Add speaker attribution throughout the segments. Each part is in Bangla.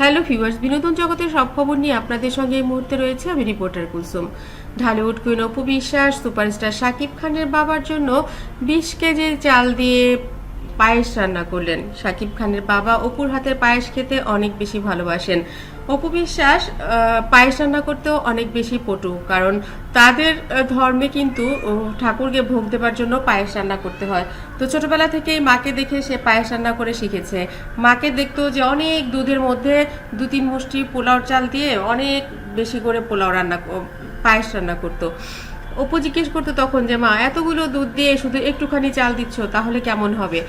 Speaker 1: হ্যালো ভিউয়ার্স, বিনোদন জগতের সব খবর নিয়ে আপনাদের সঙ্গে এই মুহূর্তে রয়েছে আমি reporter Kulsum. Dhallywood queen Apu Biswas, superstar Shakib খানের বাবার জন্য বিশ কেজি চাল দিয়ে পায়েস রান্না করলেন। শাকিব খানের বাবা অপুর হাতের পায়েস খেতে অনেক বেশি ভালোবাসেন। অপু বিশ্বাস পায়েস রান্না করতেও অনেক বেশি পটু, কারণ তাদের ধর্মে কিন্তু ঠাকুরকে ভোগ দেবার জন্য পায়েস রান্না করতে হয়। তো ছোটবেলা থেকেই মাকে দেখে সে পায়েস রান্না করে শিখেছে। মাকে দেখতো যে অনেক দুধের মধ্যে দু তিন মুষ্টি পোলাও চাল দিয়ে অনেক বেশি করে পোলাও রান্না পায়েস রান্না করতো। অপু জিজ্ঞেস করতো তখন যে, মা, এতগুলো দুধ দিয়ে শুধু একটুখানি চাল দিচ্ছ, তাহলে কেমন হবে?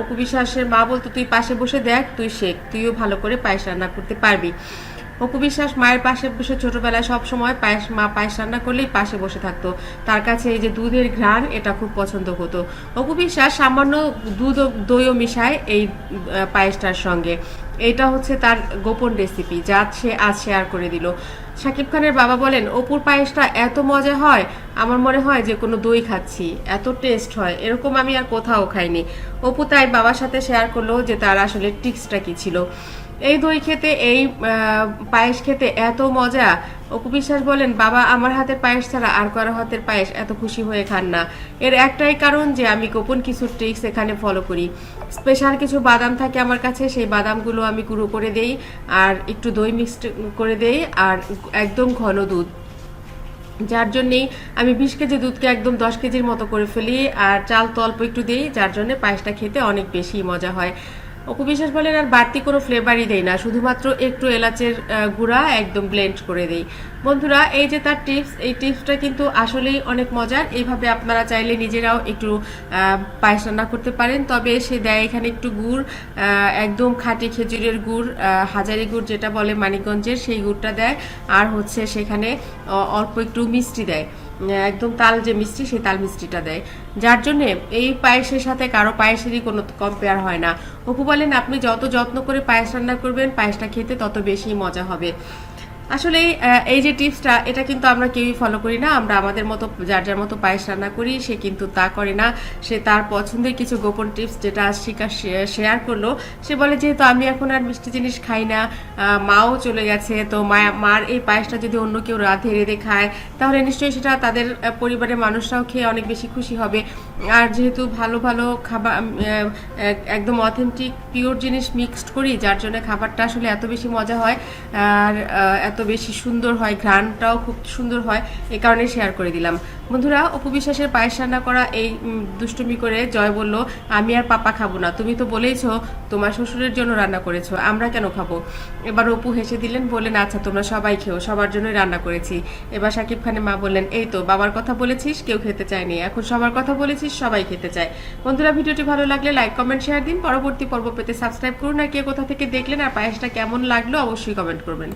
Speaker 1: অপু বিশ্বাসের মা বলতো, তুই পাশে বসে দেখ, তুই শেখ, তুইও ভালো করে পায়েস রান্না করতে পারবি। অপু বিশ্বাস মায়ের পাশে বসে ছোটবেলায় সব সময় পায়েস, মা পায়েস রান্না করলেই পাশে বসে থাকতো। তার কাছে এই যে দুধের ঘ্রাণ, এটা খুব পছন্দ হতো। অপু বিশ্বাস সামান্য দুধ দইও মিশায় এই পায়েসটার সঙ্গে। এটা হচ্ছে তার গোপন রেসিপি যা সে আজ শেয়ার করে দিল। শাকিব খানের বাবা বলেন, অপুর পায়েসটা এত মজা হয়, আমার মনে হয় যে কোনো দই খাচ্ছি। এত টেস্ট হয়, এরকম আমি আর কোথাও খাইনি। অপু তাই বাবার সাথে শেয়ার করল যে তার আসলে টিক্সটা কি ছিল। এই দই খেতে, এই পায়েস খেতে এত মজা। অপু বিশ্বাস বলেন, বাবা, আমার হাতের পায়েস ছাড়া আর কারও হাতের পায়েস এত খুশি হয়ে খান না। এর একটাই কারণ যে আমি গোপন কিছু ট্রিক্স এখানে ফলো করি। স্পেশাল কিছু বাদাম থাকে আমার কাছে, সেই বাদামগুলো আমি গুঁড়ো করে দেই আর একটু দই মিক্সড করে দেই আর একদম ঘন দুধ। যার জন্যেই আমি বিশ কেজি দুধকে একদম দশ কেজির মতো করে ফেলি আর চাল তো অল্প একটু দিই, যার জন্যে পায়েসটা খেতে অনেক বেশি মজা হয়। অপু বিশ্বাস বলেন আর বাড়তি কোনো ফ্লেভারই দেই না। শুধুমাত্র একটু এলাচের গুঁড়া একদম ব্লেন্ড করে দেই। বন্ধুরা, এই যে তার টিপস এই টিপসটা কিন্তু আসলেই অনেক মজার। এইভাবে আপনারা চাইলে নিজেরাও একটু পায়েস রান্না করতে পারেন। তবে সে দেয় এখানে একটু গুড় একদম খাঁটি খেজুরের গুড় হাজারি গুড় যেটা বলে মানিকগঞ্জের, সেই গুড়টা দেয়। আর হচ্ছে সেখানে অল্প একটু মিষ্টি দেয়। একদম তাল যে মিষ্টি, সেই তাল মিষ্টিটা দেয়। যার জন্য এই পায়েসের সাথে কারও পায়েসেরই কোনো কম্পেয়ার হয় না। অপু বলেন, আপনি যত যত্ন করে পায়েস রান্না করবেন, পায়েসটা খেতে তত বেশি মজা হবে। আসলে এই যে টিপসটা এটা কিন্তু আমরা কেউই ফলো করি না। আমরা আমাদের মতো যার যার মতো পায়েস রান্না করি সে কিন্তু তা করে না। সে তার পছন্দের কিছু গোপন টিপস যেটা আজ শিকা শেয়ার করল সে বলে যেহেতু আমি এখন আর মিষ্টি জিনিস খাই না মাও চলে গেছে তো মা- মার এই পায়েসটা যদি অন্য কেউ রাধে রেঁধে খায় তাহলে নিশ্চয়ই সেটা তাদের পরিবারের মানুষরাও খেয়ে অনেক বেশি খুশি হবে। আর যেহেতু ভালো ভালো খাবার একদম অথেন্টিক পিওর জিনিস মিক্সড করি যার জন্য খাবারটা আসলে এত বেশি মজা হয় আর আহ, এত বেশি সুন্দর হয়, ঘ্রাণটাও খুব সুন্দর হয় এই কারণে শেয়ার করে দিলাম। বন্ধুরা অপু বিশ্বাসের পায়েস রান্না করা এই দুষ্টুমি করে জয় বলল, আমি আর পাপা খাব না। তুমি তো বলেইছো, তোমার শ্বশুরের জন্য রান্না করেছ, আমরা কেন খাব? এবার অপু হেসে দিলেন, বললেন আচ্ছা তোমরা সবাই খেও, সবার জন্যই রান্না করেছি। এবার সাকিব খানের মা বললেন, এই তো, বাবার কথা বলেছিস, কেউ খেতে চায়নি। এখন সবার কথা বলেছিস, সবাই খেতে চায়। বন্ধুরা, ভিডিওটি ভালো লাগলে লাইক কমেন্ট শেয়ার দিন। পরবর্তী পর্ব পেতে সাবস্ক্রাইব করুন। আর কে কোথা থেকে দেখলেন, আর পায়েসটা কেমন লাগল, অবশ্যই কমেন্ট করবেন।